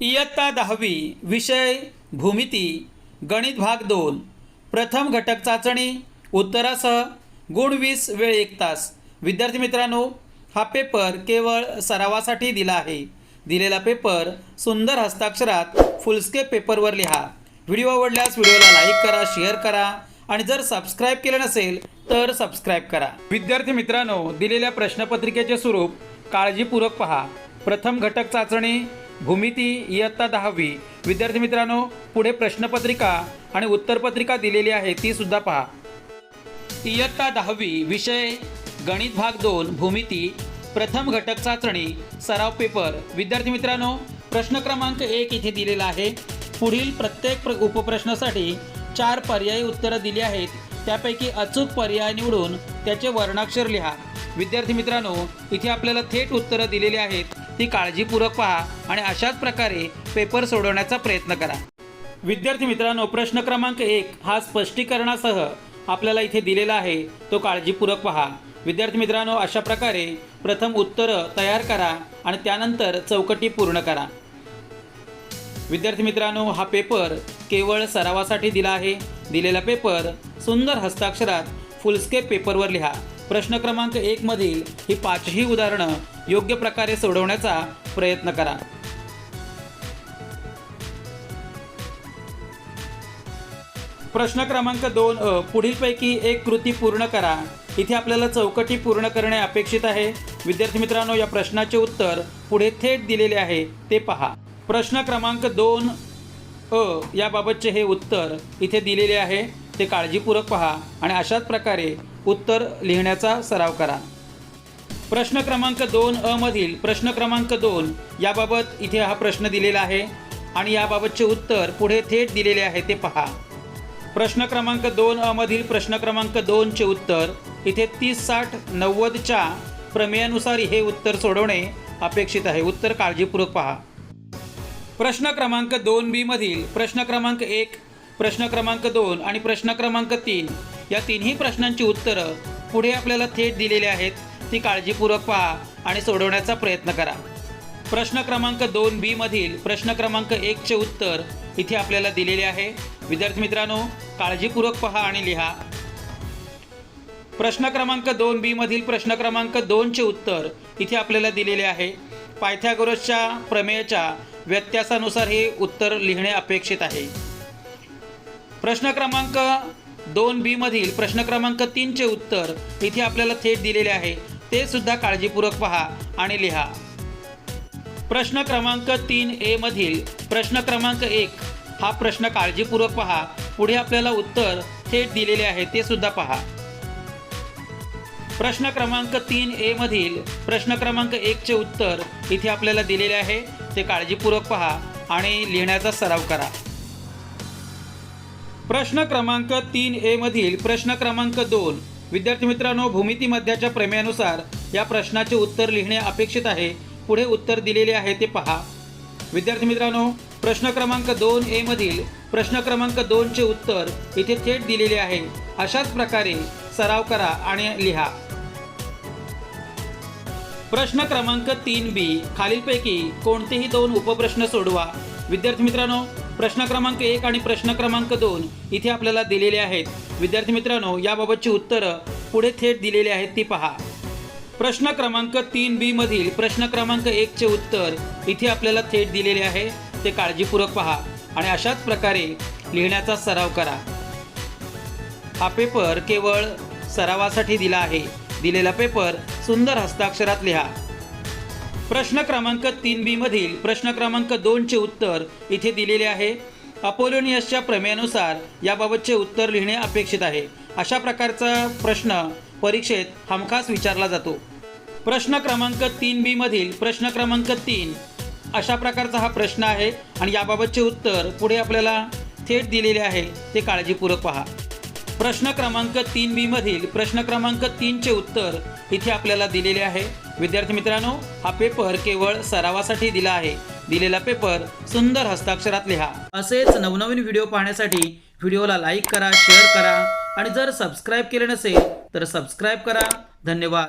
इयत्ता दहावी विषय भूमिती गणित भाग दोन प्रथम घटक चाचणी उत्तरासह गुण वीस वेळ एक तास. विद्यार्थी मित्रांनो हा पेपर केवळ सरावासाठी दिला आहे. दिलेला पेपर सुंदर हस्ताक्षरात फुलस्केप पेपरवर लिहा. व्हिडिओ आवडल्यास व्हिडिओला लाईक करा शेअर करा आणि जर सबस्क्राईब केलं नसेल तर सबस्क्राईब करा. विद्यार्थी मित्रांनो दिलेल्या प्रश्नपत्रिकेचे स्वरूप काळजीपूर्वक पहा. प्रथम घटक चाचणी भूमिती इयत्ता दहावी. विद्यार्थी मित्रांनो पुढे प्रश्नपत्रिका आणि उत्तरपत्रिका दिलेली आहे ती सुद्धा पहा. इयत्ता दहावी विषय गणित भाग दोन भूमिती प्रथम घटक चाचणी सराव पेपर. विद्यार्थी मित्रांनो प्रश्न क्रमांक एक इथे दिलेला आहे. पुढील प्रत्येक प्र उपप्रश्नासाठी चार पर्यायी उत्तरं दिली आहेत. त्यापैकी अचूक पर्याय निवडून त्याचे वर्णाक्षर लिहा. विद्यार्थी मित्रांनो इथे आपल्याला थेट उत्तरं दिलेली आहेत. ती काळजीपूर्वक पहा आणि अशाच प्रकारे पेपर सोडवण्याचा प्रयत्न करा. विद्यार्थी मित्रांनो प्रश्न क्रमांक एक हा स्पष्टीकरणासह आपल्याला इथे दिलेला आहे. तो काळजीपूर्वक पहा. विद्यार्थी मित्रांनो अशा प्रकारे प्रथम उत्तरं तयार करा आणि त्यानंतर चौकटी पूर्ण करा. विद्यार्थी मित्रांनो हा पेपर केवळ सरावासाठी दिला आहे. दिलेला पेपर सुंदर हस्ताक्षरात फुलस्केप पेपरवर लिहा. प्रश्न क्रमांक एकमधील ही पाचही उदाहरणं योग्य प्रकारे सोडवण्याचा प्रयत्न करा. प्रश्न क्रमांक दोन अ पुढीलपैकी एक कृती पूर्ण करा. इथे आपल्याला चौकटी पूर्ण करणे अपेक्षित आहे. विद्यार्थी मित्रांनो या प्रश्नाचे उत्तर पुढे थेट दिलेले आहे ते पहा. प्रश्न क्रमांक दोन अ याबाबतचे हे उत्तर इथे दिलेले आहे. ते काळजीपूर्वक पहा आणि अशाच प्रकारे उत्तर लिहिण्याचा सराव करा. प्रश्न क्रमांक दोन अ मधील प्रश्न क्रमांक दोन याबाबत इथे हा प्रश्न दिलेला आहे आणि याबाबतचे उत्तर पुढे थेट दिलेले आहे ते पहा. प्रश्न क्रमांक दोन अ मधील प्रश्न क्रमांक दोनचे उत्तर इथे तीस साठ नव्वदच्या प्रमेयानुसार हे उत्तर सोडवणे अपेक्षित आहे. उत्तर काळजीपूर्वक पहा. प्रश्न क्रमांक दोन बी मधील प्रश्न क्रमांक एक प्रश्न क्रमांक दोन आणि प्रश्न क्रमांक तीन या तिन्ही प्रश्नांची उत्तरं पुढे आपल्याला थेट दिलेली आहेत. ती काळजीपूर्वक पहा आणि सोडवण्याचा प्रयत्न करा. प्रश्न क्रमांक दोन बी मधील प्रश्न क्रमांक एकचे उत्तर इथे आपल्याला दिलेले आहे. विद्यार्थी मित्रांनो काळजीपूर्वक पहा आणि लिहा. प्रश्न क्रमांक दोन बी मधील प्रश्न क्रमांक दोनचे उत्तर इथे आपल्याला दिलेले आहे. पायथ्यागोरसच्या प्रमेयाच्या व्यत्यासानुसार हे उत्तर लिहिणे अपेक्षित आहे. प्रश्न क्रमांक दोन बी मधील प्रश्न क्रमांक तीनचे उत्तर इथे आपल्याला थेट दिलेले आहे. ते सुद्धा काळजीपूर्वक पहा आणि लिहा. प्रश्न क्रमांक तीन ए मधील प्रश्न क्रमांक एक हा प्रश्न काळजीपूर्वक पहा. पुढे आपल्याला उत्तर थेट दिलेले आहे ते सुद्धा पहा. प्रश्न क्रमांक तीन ए मधील प्रश्न क्रमांक एकचे उत्तर इथे आपल्याला दिलेले आहे. ते काळजीपूर्वक पहा आणि लिहिण्याचा सराव करा. प्रश्न क्रमांक तीन ए मधील प्रश्न क्रमांक दोन विद्यार्थी मित्रांनो भूमिती मध्याच्या प्रमेयानुसार या प्रश्नाचे उत्तर लिहिणे अपेक्षित आहे. पुढे उत्तर दिलेले आहे ते पहा. विद्यार्थी मित्रांनो प्रश्न क्रमांक दोन ए मधील प्रश्न क्रमांक दोनचे उत्तर इथे थेट दिलेले आहे. अशाच प्रकारे सराव करा आणि लिहा. प्रश्न क्रमांक तीन बी खालीलपैकी कोणतेही दोन उपप्रश्न सोडवा. विद्यार्थी मित्रांनो प्रश्न क्रमांक एक आणि प्रश्न क्रमांक दोन इथे आपल्याला दिलेले आहेत. विद्यार्थी मित्रांनो याबाबतची उत्तरं पुढे थेट दिलेली आहेत ती पहा. प्रश्न क्रमांक तीन बी मधील प्रश्न क्रमांक एकचे उत्तर इथे आपल्याला थेट दिलेले आहे. ते काळजीपूर्वक पहा आणि अशाच प्रकारे लिहिण्याचा सराव करा. हा पेपर केवळ सरावासाठी दिला आहे. दिलेला पेपर सुंदर हस्ताक्षरात लिहा. प्रश्न क्रमांक तीन बी मधील प्रश्न क्रमांक दोनचे उत्तर इथे दिलेले आहे. अपोलोनियसच्या प्रमेयानुसार याबाबतचे उत्तर लिहिणे अपेक्षित आहे. अशा प्रकारचा प्रश्न परीक्षेत हमखास विचारला जातो. प्रश्न क्रमांक तीन बी मधील प्रश्न क्रमांक तीन अशा प्रकारचा हा प्रश्न आहे आणि याबाबतचे उत्तर पुढे आपल्याला थेट दिलेले आहे. ते काळजीपूर्वक पहा. प्रश्न क्रमांक तीन बी मधील प्रश्न क्रमांक तीनचे उत्तर इथे आपल्याला दिलेले आहे. विद्यार्थी मित्रांनो हा पेपर केवळ सरावासाठी दिला आहे. दिलेला पेपर सुंदर हस्ताक्षरात लिहा. असेच नवनवीन व्हिडिओ पाहण्यासाठी व्हिडिओला लाईक करा शेअर करा आणि जर सबस्क्राईब केले नसेल तर सबस्क्राईब करा. धन्यवाद.